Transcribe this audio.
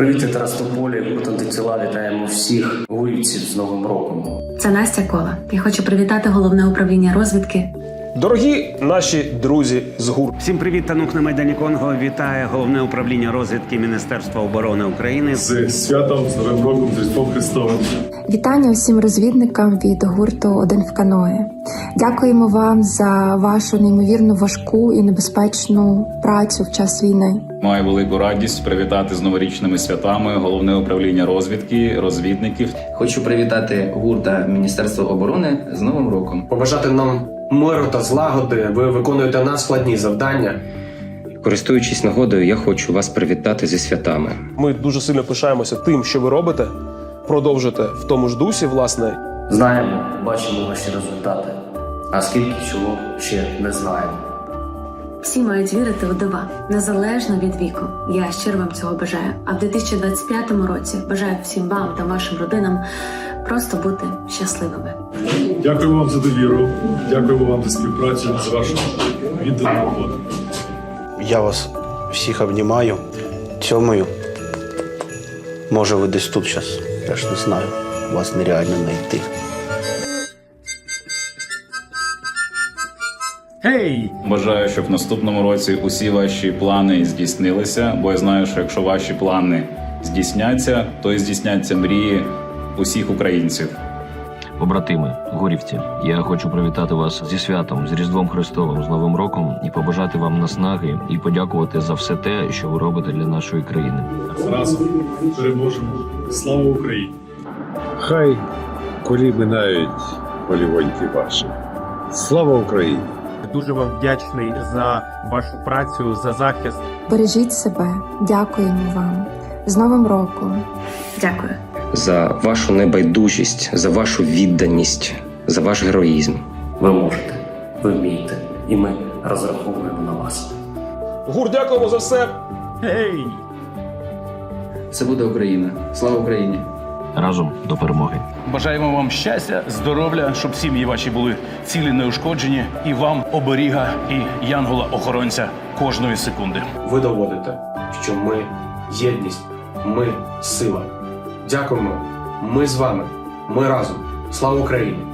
Привіт, Трастополі, от антитіла вітаємо всіх гурівців з Новим роком. Це Настя Кола. Я хочу привітати головне управління розвідки. Дорогі наші друзі з ГУР, Всім привіт, Танук на Майдані Конго. Вітає головне управління розвідки Міністерства оборони України. з святом, з Новим роком, з Різдвом Христовим. Вітання усім розвідникам від гурту Один в каное. Дякуємо вам за вашу неймовірно важку і небезпечну працю в час війни. Маю велику радість привітати з новорічними святами головне управління розвідки, розвідників. Хочу привітати гурта Міністерства оборони з Новим роком. Побажати нам миру та злагоди. Ви виконуєте надскладні завдання. Користуючись нагодою, я хочу вас привітати зі святами. ми дуже сильно пишаємося тим, що ви робите. Продовжуйте в тому ж дусі, власне, Знаємо, бачимо ваші результати. А скільки чого ще не знаємо. Всі мають вірити у дива, незалежно від віку. Я щиро вам цього бажаю. А в 2025 році бажаю всім вам та вашим родинам просто бути щасливими. Дякуємо вам за довіру, дякуємо вам за співпрацю, за вашу віддану роботу. Я вас всіх обнімаю, цьомаю. Може, ви десь тут зараз, я ж не знаю. Вас нереально знайти. Гей, Бажаю, щоб в наступному році усі ваші плани здійснилися, бо я знаю, що якщо ваші плани здійсняться, то і здійсняться мрії усіх українців. Побратими, горівці, я хочу привітати вас зі святом, з Різдвом Христовим, з Новим роком і побажати вам наснаги і подякувати за все те, що ви робите для нашої країни. Разом переможемо. Слава Україні! Хай колі минають полівоньки ваші. Слава Україні! Дуже вам вдячний за вашу працю, за захист. Бережіть себе, дякуємо вам. З Новим роком! Дякую. За вашу небайдужість, за вашу відданість, за ваш героїзм. Ви можете, ви вмієте, і ми розраховуємо на вас. гур, дякуємо за все. Гей! Це буде Україна. Слава Україні! Разом до перемоги. Бажаємо вам щастя, здоров'я, щоб сім'ї ваші були цілі неушкоджені, і вам оберіга і янгола-охоронця кожної секунди. Ви доводите, що ми єдність, ми сила. Дякуємо. Ми з вами. Ми разом. Слава Україні!